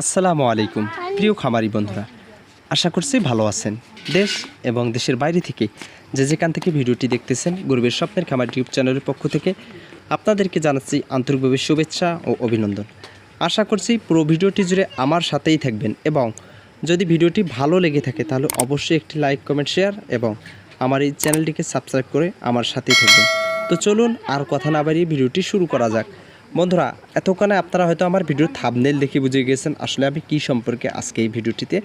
আসসালামু আলাইকুম, প্রিয় খামারি বন্ধুরা। আশা করছি ভালো আছেন। দেশ এবং দেশের বাইরে থেকে যে যেখান থেকে ভিডিওটি দেখতেছেন গরিবের স্বপ্নের খামার ইউটিউব চ্যানেলের পক্ষ থেকে আপনাদেরকে জানাচ্ছি আন্তরিকভাবে শুভেচ্ছা ও অভিনন্দন। আশা করছি পুরো ভিডিওটি জুড়ে আমার সাথেই থাকবেন এবং যদি ভিডিওটি ভালো লেগে থাকে তাহলে অবশ্যই একটি লাইক, কমেন্ট, শেয়ার এবং আমার এই চ্যানেলটিকে সাবস্ক্রাইব করে আমার সাথেই থাকবেন। তো চলুন আর কথা না বাড়িয়ে ভিডিওটি শুরু করা যাক। বন্ধুরা, এতক্ষণে আপনারা হয়তো আমার ভিডিওর থাবনেল দেখে বুঝে গেছেন আসলে আমি কি সম্পর্কে আজকে এই ভিডিওটিতে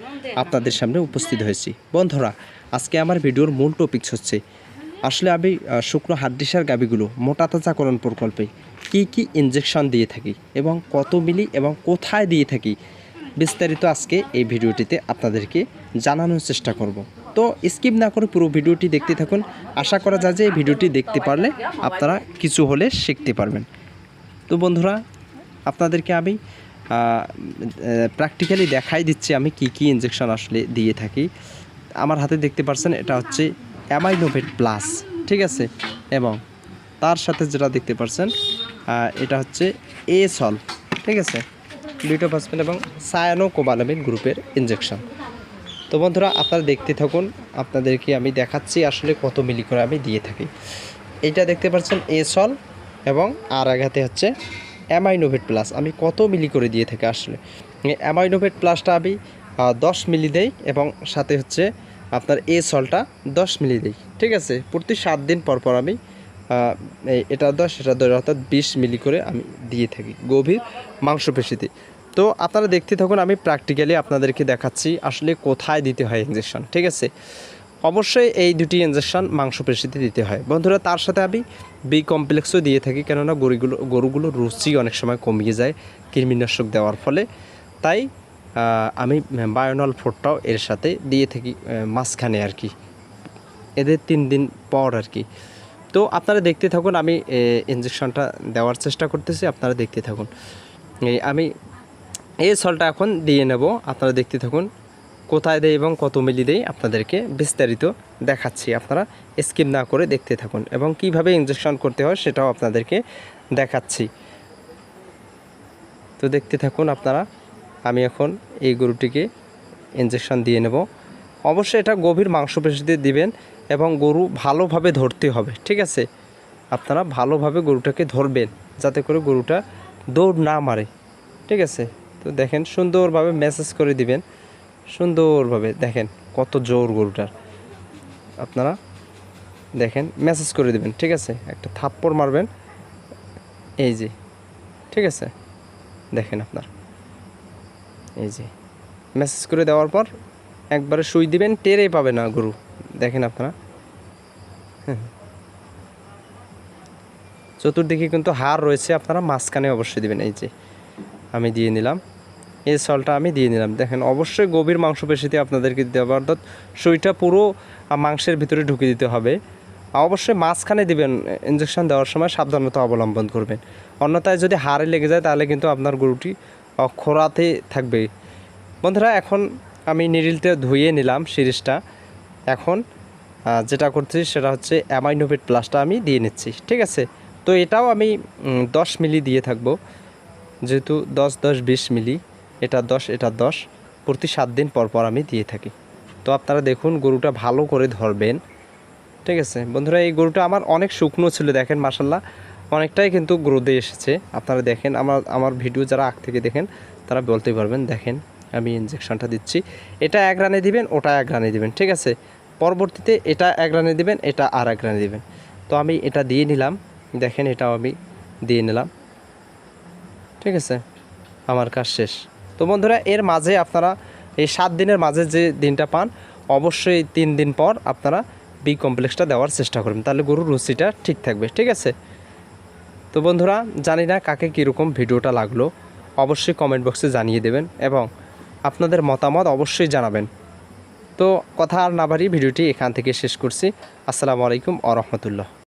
আপনাদের সামনে উপস্থিত হয়েছি। বন্ধুরা, আজকে আমার ভিডিওর মূল টপিকস হচ্ছে, আসলে আমি শুকনো হাড্ডিসার গাবিগুলো মোটা তাজাকরণ প্রকল্পে কি কি ইনজেকশন দিয়ে থাকি এবং কত মিলি এবং কোথায় দিয়ে থাকি বিস্তারিত আজকে এই ভিডিওটিতে আপনাদেরকে জানানোর চেষ্টা করব। তো স্কিপ না করে পুরো ভিডিওটি দেখতে থাকুন। আশা করা যায় যে এই ভিডিওটি দেখতে পারলে আপনারা কিছু হলে শিখতে পারবেন। তো বন্ধুরা আপনাদেরকে আমি প্র্যাকটিক্যালি দেখাই দিচ্ছি আমি কি কি ইনজেকশন আসলে দিয়ে থাকি। আমার হাতে দেখতে পাচ্ছেন এটা হচ্ছে অ্যামাইনোভেট প্লাস ঠিক আছে? এবং তার সাথে যেটা দেখতে পাচ্ছেন আহ, এটা হচ্ছে এ সল ঠিক আছে? লিটোফসফেন এবং সায়ানো কোবালামিন গ্রুপের ইনজেকশন তো বন্ধুরা আপনারা দেখতে থাকুন আপনাদেরকে আমি দেখাচ্ছি আসলে কত মিলি করে আমি দিয়ে থাকি। এটা দেখতে পাচ্ছেন এ সল এবং আর আঘাতে হচ্ছে অ্যামাইনোভেট প্লাস আমি কত মিলি করে দিয়ে থাকি আসলে? অ্যামাইনোভেট প্লাসটা আমি দশ মিলি দেই এবং সাথে হচ্ছে আপনার এ সলটা দশ মিলি দেই। ঠিক আছে? প্রতি সাত দিন পর পর আমি এটা দশ এটা দশ, অর্থাৎ বিশ মিলি করে আমি দিয়ে থাকি গভীর মাংসপেশিতে। তো আপনারা দেখতে থাকুন, আমি প্র্যাকটিক্যালি আপনাদেরকে দেখাচ্ছি আসলে কোথায় দিতে হয় ইঞ্জেকশন ঠিক আছে? অবশ্যই এই দুটি ইঞ্জেকশন মাংসপেশিতে দিতে হয়। বন্ধুরা, তার সাথে আমি বি কমপ্লেক্সও দিয়ে থাকি, কেননা গরুগুলো গরুগুলোর রুচি অনেক সময় কমিয়ে যায় কৃমিনাশক দেওয়ার ফলে। তাই আমি বায়োনল ফোরটাও এর সাথে দিয়ে থাকি মাঝখানে আর কি। এদের তিন দিন পর আর কি। তো আপনারা দেখতে থাকুন, আমি ইঞ্জেকশনটা দেওয়ার চেষ্টা করতেছি, আপনারা দেখতে থাকুন। আমি, এই সলটা এখন দিয়ে নেব, আপনারা দেখতে থাকুন। কোথায় দেয় এবং কত মিলি দেয় আপনাদেরকে বিস্তারিত দেখাচ্ছি। আপনারা স্কিপ না করে দেখতে থাকুন এবং কীভাবে ইঞ্জেকশন করতে হয় সেটাও আপনাদেরকে দেখাচ্ছি। তো দেখতে থাকুন আপনারা, আমি এখন এই গরুটিকে ইঞ্জেকশন দিয়ে নেব। অবশ্যই এটা গভীর মাংসপেশিতে দিবেন এবং গরু ভালোভাবে ধরতে হবে, ঠিক আছে? আপনারা ভালোভাবে গরুটাকে ধরবেন যাতে করে গরুটা দৌড় না মারে, ঠিক আছে? তো দেখেন সুন্দরভাবে মেসেজ করে দিবেন। সুন্দরভাবে দেখেন কত জোর গরুটার। আপনারা দেখেন মেসেজ করে দেবেন, ঠিক আছে? একটা থাপ্পড় মারবেন। এই যে, ঠিক আছে? দেখেন আপনার। এই যে মেসেজ করে দেওয়ার পর একবারে সুই দিবেন টেরে পাবে না গরু। দেখেন আপনারা। হ্যাঁ। চতুর্দিকে কিন্তু হার রয়েছে, আপনারা মাঝখানে অবশ্যই দিবেন। এই যে, আমি দিয়ে নিলাম। এই সলটা আমি দিয়ে নিলাম। দেখেন অবশ্যই গভীর মাংসপেশিতে আপনাদেরকে দিতে হবে অর্থাৎ সুইটা পুরো মাংসের ভিতরে ঢুকে দিতে হবে। অবশ্যই মাঝখানে দিবেন ইঞ্জেকশন দেওয়ার সময় সাবধানতা অবলম্বন করবেন। অন্যথায় যদি হাড়ে লেগে যায় তাহলে কিন্তু আপনার গরুটি খোরাতে থাকবে। বন্ধুরা এখন আমি নিরিলতে ধুয়ে নিলাম সিরিজটা। এখন যেটা করছি সেটা হচ্ছে অ্যামাইনোভেট প্লাসটা আমি দিয়ে নিচ্ছি ঠিক আছে? তো এটাও আমি উম, দশ মিলি দিয়ে থাকব। যেহেতু দশ দশ বিশ মিলি। এটা দশ এটা দশ। প্রতি সাত দিন পর পর আমি দিয়ে থাকি। তো আপনারা দেখুন, গরুটা ভালো করে ধরবেন। ঠিক আছে? বন্ধুরা, এই গরুটা আমার অনেক শুকনো ছিল, দেখেন মাসাল্লাহ অনেকটাই কিন্তু গ্রোদে এসেছে। আপনারা দেখেন, আমার আমার ভিডিও যারা আগ থেকে দেখেন, তারা বলতেই পারবেন, দেখেন, আমি ইঞ্জেকশনটা দিচ্ছি। এটা এক রানে দিবেন, ওটা এক রানে দিবেন, ঠিক আছে? পরবর্তীতে এটা এক রানে দিবেন, এটা আর এক রানে দিবেন। তো আমি এটা দিয়ে নিলাম। দেখেন, এটাও আমি দিয়ে নিলাম। ঠিক আছে? আমার কাজ শেষ। তো বন্ধুরা, এর মাঝে আপনারা এই সাত দিনের মাঝে যে দিনটা পান, অবশ্যই তিন দিন পর আপনারা বি কমপ্লেক্সটা দেওয়ার চেষ্টা করবেন। তাহলে গরুর রুচিটা ঠিক থাকবে, ঠিক আছে? তো বন্ধুরা, জানি না কাকে কীরকম ভিডিওটা লাগল, অবশ্যই কমেন্ট বক্সে জানিয়ে দেবেন এবং আপনাদের মতামত অবশ্যই জানাবেন। তো কথা আর না বাড়িয়ে ভিডিওটি এখান থেকে শেষ করছি। আসসালামু আলাইকুম আ রহমতুল্লাহ।